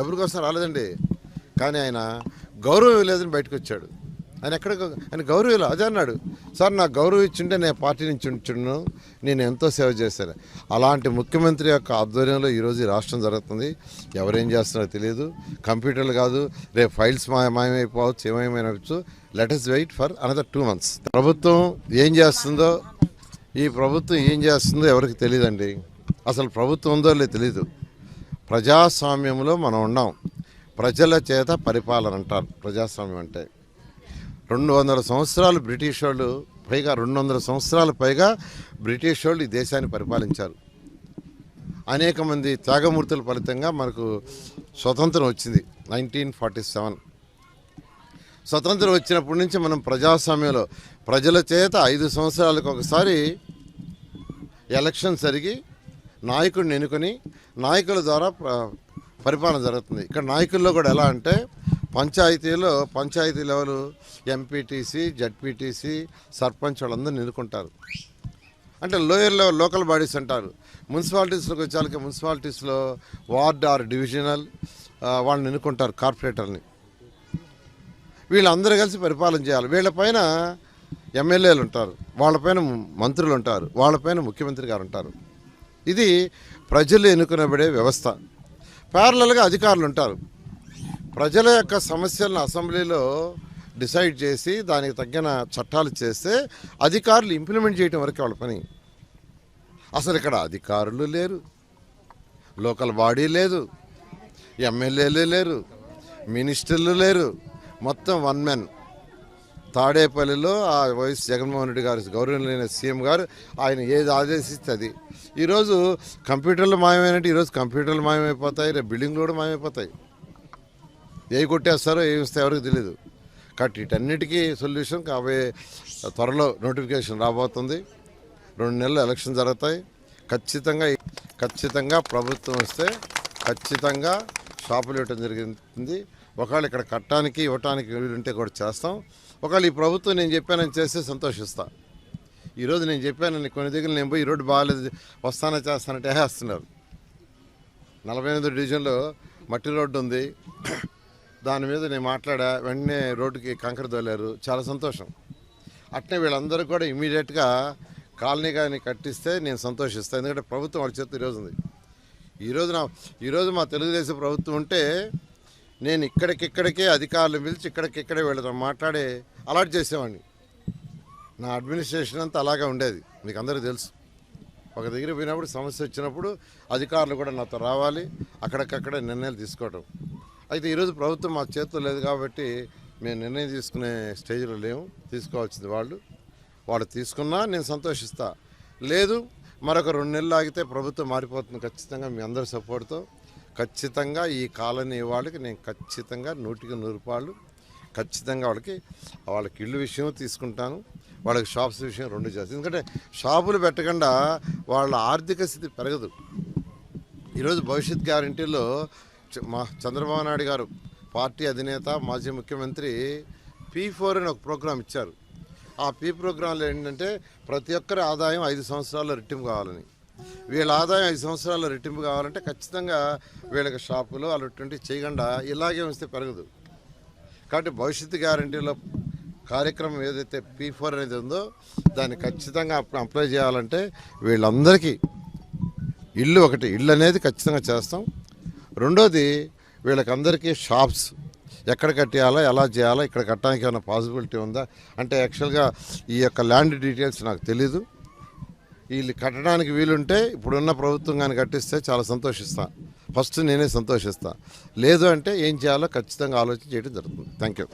డబ్బుల కోసం రాలేదండి. కానీ ఆయన గౌరవం లేదని బయటకు వచ్చాడు. ఆయన ఎక్కడ ఆయన గౌరవం ఇలా అదే అన్నాడు. సార్ నాకు గౌరవం ఇచ్చింటే నేను పార్టీ నుంచి ఉంచును. నేను ఎంతో సేవ చేశాను. అలాంటి ముఖ్యమంత్రి యొక్క ఆధ్వర్యంలో ఈరోజు రాష్ట్రం జరుగుతుంది. ఎవరేం చేస్తున్నారో తెలియదు. కంప్యూటర్లు కాదు. రేపు ఫైల్స్ మాయమైపోవచ్చు ఏమైపోవచ్చు. Latest wait for another two months. ప్రభుత్వం ఏం చేస్తుందో ఈ ప్రభుత్వం ఏం చేస్తుందో ఎవరికి తెలియదండి. అసలు ప్రభుత్వం ఉందో లేదో తెలీదు. ప్రజాస్వామ్యంలో మనం ఉన్నాం ప్రజల చేత పరిపాలన అంటారు. ప్రజాస్వామ్యం అంటే రెండు వందల సంవత్సరాలు బ్రిటిష్ వాళ్ళు పైగా రెండు వందల సంవత్సరాల పైగా బ్రిటిష్ వాళ్ళు ఈ దేశాన్ని పరిపాలించారు. అనేక మంది త్యాగమూర్తుల ఫలితంగా మనకు స్వతంత్రం వచ్చింది నైన్టీన్ ఫార్టీ సెవెన్. స్వతంత్రం వచ్చినప్పటి నుంచి మనం ప్రజాస్వామ్యంలో ప్రజల చేత ఐదు సంవత్సరాలకు ఒకసారి ఎలక్షన్ జరిగి నాయకుడిని ఎన్నుకొని నాయకుల ద్వారా పరిపాలన జరుగుతుంది. ఇక్కడ నాయకుల్లో కూడా ఎలా అంటే పంచాయతీలో panchayat level MPTC ZPTC sarpanch వాళ్ళందరూ ఎన్నుకుంటారు అంటే లోయర్ లెవెల్ లోకల్ బాడీస్ అంటారు. మున్సిపాలిటీస్లోకి వచ్చేసరికి మున్సిపాలిటీస్లో వార్డ్ ఆర్ డివిజనల్ వాళ్ళు వాళ్ళని ఎన్నుకుంటారు కార్పొరేటర్ని. వీళ్ళందరూ కలిసి పరిపాలన చేయాలి. వీళ్ళపైన ఎమ్మెల్యేలు ఉంటారు వాళ్ళపైన మంత్రులు ఉంటారు వాళ్ళపైన ముఖ్యమంత్రి గారు ఉంటారు. ఇది ప్రజలు ఎన్నుకునబడే వ్యవస్థ. ప్యారలల్గా అధికారులు ఉంటారు. ప్రజల యొక్క సమస్యలను అసెంబ్లీలో డిసైడ్ చేసి దానికి తగిన చట్టాలు చేస్తే అధికారులు ఇంప్లిమెంట్ చేయడం వరకు వాళ్ళ పని. అసలు ఇక్కడ అధికారులు లేరు. లోకల్ బాడీ లేదు. ఎమ్మెల్యేలు లేరు. మినిస్టర్లు లేరు. మొత్తం వన్ మెన్ తాడేపల్లిలో ఆ వైఎస్ జగన్మోహన్ రెడ్డి గారు గౌరవనీయ సీఎం గారు ఆయన ఏది ఆదేశిస్తే అది ఈరోజు కంప్యూటర్లు మాయమైనట్టు ఈరోజు కంప్యూటర్లు మాయమైపోతాయి రేపు బిల్డింగ్లు కూడా మాయమైపోతాయి. ఏ కొట్టేస్తారో ఏమి ఇస్తే ఎవరికి తెలియదు కాబట్టి వీటన్నిటికీ సొల్యూషన్ కాబోయే త్వరలో నోటిఫికేషన్ రాబోతుంది. రెండు నెలలు ఎలక్షన్ జరుగుతాయి. ఖచ్చితంగా ఖచ్చితంగా ప్రభుత్వం వస్తే ఖచ్చితంగా షాపులు ఇవ్వటం జరిగింది. ఒకవేళ ఇక్కడ కట్టడానికి ఇవ్వటానికి వీలుంటే కూడా చేస్తాం. ఒకవేళ ఈ ప్రభుత్వం నేను చెప్పానని చేస్తే సంతోషిస్తా. ఈరోజు నేను చెప్పానని కొన్ని దగ్గర నేను పోయి ఈ రోడ్డు బాగాలేదు వస్తానా చేస్తానంటే వేస్తున్నారు. నలభై ఎనిమిది డివిజన్లో మట్టి రోడ్డు ఉంది. దాని మీద నేను మాట్లాడా వెంటనే రోడ్డుకి కంకర తోలారు. చాలా సంతోషం. అట్నే వీళ్ళందరూ కూడా ఇమీడియట్గా కాలనీ కానీ కట్టిస్తే నేను సంతోషిస్తాను ఎందుకంటే ప్రభుత్వం వాళ్ళ చేతి ఈరోజు ఉంది. ఈరోజు నా ఈరోజు మా తెలుగుదేశం ప్రభుత్వం ఉంటే నేను ఇక్కడికిక్కడికే అధికారులు పిలిచి ఇక్కడికిక్కడే వీళ్ళతో మాట్లాడే అలాట్ చేసేవాడిని. నా అడ్మినిస్ట్రేషన్ అంతా అలాగే ఉండేది మీకు అందరూ తెలుసు. ఒక దగ్గర పోయినప్పుడు సమస్య వచ్చినప్పుడు అధికారులు కూడా నాతో రావాలి అక్కడికక్కడే నిర్ణయాలు తీసుకోవడం అయితే ఈరోజు ప్రభుత్వం మా చేతిలో లేదు కాబట్టి మేము నిర్ణయం తీసుకునే స్టేజ్లో లేము తీసుకోవాల్సింది వాళ్ళు. వాళ్ళు తీసుకున్నా నేను సంతోషిస్తా. లేదు మరొక రెండు నెలలు ఆగితే ప్రభుత్వం మారిపోతుంది ఖచ్చితంగా మీ అందరి సపోర్ట్తో. ఖచ్చితంగా ఈ కాలనీ వాళ్ళకి నేను ఖచ్చితంగా నూటికి నూరు రూపాయలు ఖచ్చితంగా వాళ్ళకి వాళ్ళకి ఇల్లు విషయం తీసుకుంటాను. వాళ్ళకి షాప్స్ విషయం రెండు చేస్తాను. ఎందుకంటే షాపులు పెట్టకుండా వాళ్ళ ఆర్థిక స్థితి పెరగదు. ఈరోజు భవిష్యత్ గ్యారంటీలో మా చంద్రబాబు నాయుడు గారు పార్టీ అధినేత మాజీ ముఖ్యమంత్రి పీ ఫోర్ అని ఒక ప్రోగ్రాం ఇచ్చారు. ఆ పీ ప్రోగ్రాంలో ఏంటంటే ప్రతి ఒక్కరి ఆదాయం ఐదు సంవత్సరాల్లో రెట్టింపు కావాలని. వీళ్ళ ఆదాయం ఐదు సంవత్సరాల్లో రెట్టింపు కావాలంటే ఖచ్చితంగా వీళ్ళకి షాపులు అటువంటి చేయకుండా ఇలాగే ఉంచితే పెరగదు. కాబట్టి భవిష్యత్తు గ్యారంటీలో కార్యక్రమం ఏదైతే పీ ఫోర్ అనేది ఉందో దాన్ని ఖచ్చితంగా అప్- అప్లై చేయాలంటే వీళ్ళందరికీ ఇల్లు ఒకటి ఇల్లు అనేది ఖచ్చితంగా చేస్తాం. రెండోది వీళ్ళకందరికీ షాప్స్ ఎక్కడ కట్టేయాలా ఎలా చేయాలా ఇక్కడ కట్టడానికి ఏమైనా పాసిబిలిటీ ఉందా? అంటే యాక్చువల్గా ఈ యొక్క ల్యాండ్ డీటెయిల్స్ నాకు తెలీదు. వీళ్ళు కట్టడానికి వీలుంటే ఇప్పుడున్న ప్రభుత్వం కానీ కట్టిస్తే చాలా సంతోషిస్తా. ఫస్ట్ నేనే సంతోషిస్తా. లేదు అంటే ఏం చేయాలో ఖచ్చితంగా ఆలోచన చేయడం జరుగుతుంది. Thank you.